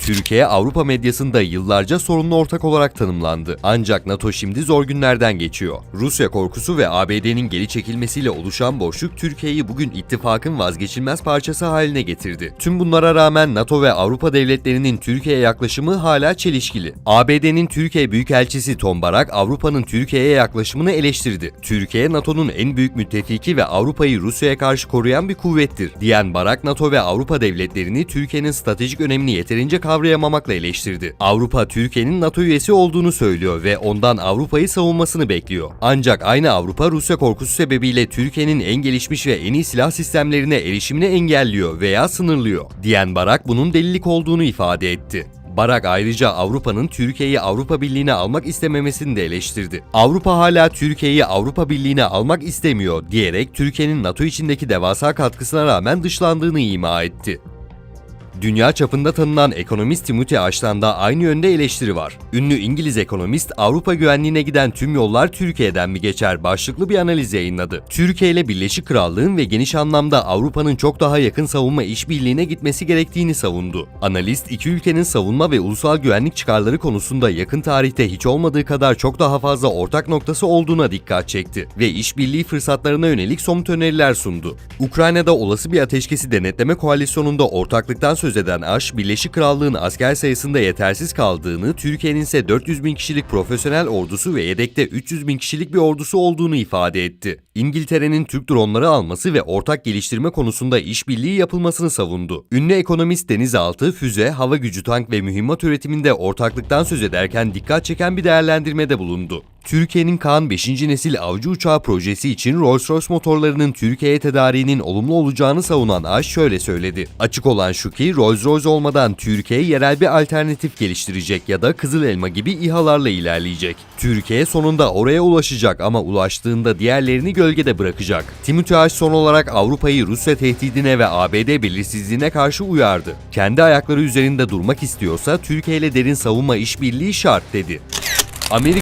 Türkiye Avrupa medyasında yıllarca sorunlu ortak olarak tanımlandı. Ancak NATO şimdi zor günlerden geçiyor. Rusya korkusu ve ABD'nin geri çekilmesiyle oluşan boşluk Türkiye'yi bugün ittifakın vazgeçilmez parçası haline getirdi. Tüm bunlara rağmen NATO ve Avrupa devletlerinin Türkiye'ye yaklaşımı hala çelişkili. ABD'nin Türkiye Büyükelçisi Tom Barak Avrupa'nın Türkiye'ye yaklaşımını eleştirdi. Türkiye NATO'nun en büyük müttefiki ve Avrupa'yı Rusya'ya karşı koruyan bir kuvvettir diyen Barak NATO ve Avrupa devletlerini Türkiye'nin stratejik önemini yeterince kavrayamamakla eleştirdi. Avrupa Türkiye'nin NATO üyesi olduğunu söylüyor ve ondan Avrupa'yı savunmasını bekliyor. Ancak aynı Avrupa Rusya korkusu sebebiyle Türkiye'nin en gelişmiş ve en iyi silah sistemlerine erişimini engelliyor veya sınırlıyor. Diyen Barak bunun delilik olduğunu ifade etti. Barak ayrıca Avrupa'nın Türkiye'yi Avrupa Birliği'ne almak istememesini de eleştirdi. Avrupa hala Türkiye'yi Avrupa Birliği'ne almak istemiyor diyerek Türkiye'nin NATO içindeki devasa katkısına rağmen dışlandığını ima etti. Dünya çapında tanınan ekonomist Timothy Ash'tan da aynı yönde eleştiri var. Ünlü İngiliz ekonomist Avrupa güvenliğine giden tüm yollar Türkiye'den mi geçer başlıklı bir analiz yayınladı. Türkiye ile Birleşik Krallığın ve geniş anlamda Avrupa'nın çok daha yakın savunma işbirliğine gitmesi gerektiğini savundu. Analist iki ülkenin savunma ve ulusal güvenlik çıkarları konusunda yakın tarihte hiç olmadığı kadar çok daha fazla ortak noktası olduğuna dikkat çekti ve işbirliği fırsatlarına yönelik somut öneriler sundu. Ukrayna'da olası bir ateşkesi denetleme koalisyonunda ortaklıktan söz eden Aş, Birleşik Krallığın asker sayısında yetersiz kaldığını, Türkiye'nin ise 400 bin kişilik profesyonel ordusu ve yedekte 300 bin kişilik bir ordusu olduğunu ifade etti. İngiltere'nin Türk dronları alması ve ortak geliştirme konusunda işbirliği yapılmasını savundu. Ünlü ekonomist denizaltı, füze, hava gücü tank ve mühimmat üretiminde ortaklıktan söz ederken dikkat çeken bir değerlendirmede bulundu. Türkiye'nin Kaan 5. nesil avcı uçağı projesi için Rolls-Royce motorlarının Türkiye'ye tedariğinin olumlu olacağını savunan Aş şöyle söyledi. Açık olan şu ki Rolls-Royce olmadan Türkiye yerel bir alternatif geliştirecek ya da Kızıl Elma gibi İHA'larla ilerleyecek. Türkiye sonunda oraya ulaşacak ama ulaştığında diğerlerini gölgede bırakacak. Timothy Aş son olarak Avrupa'yı Rusya tehdidine ve ABD belirsizliğine karşı uyardı. Kendi ayakları üzerinde durmak istiyorsa Türkiye ile derin savunma işbirliği şart dedi. Amerika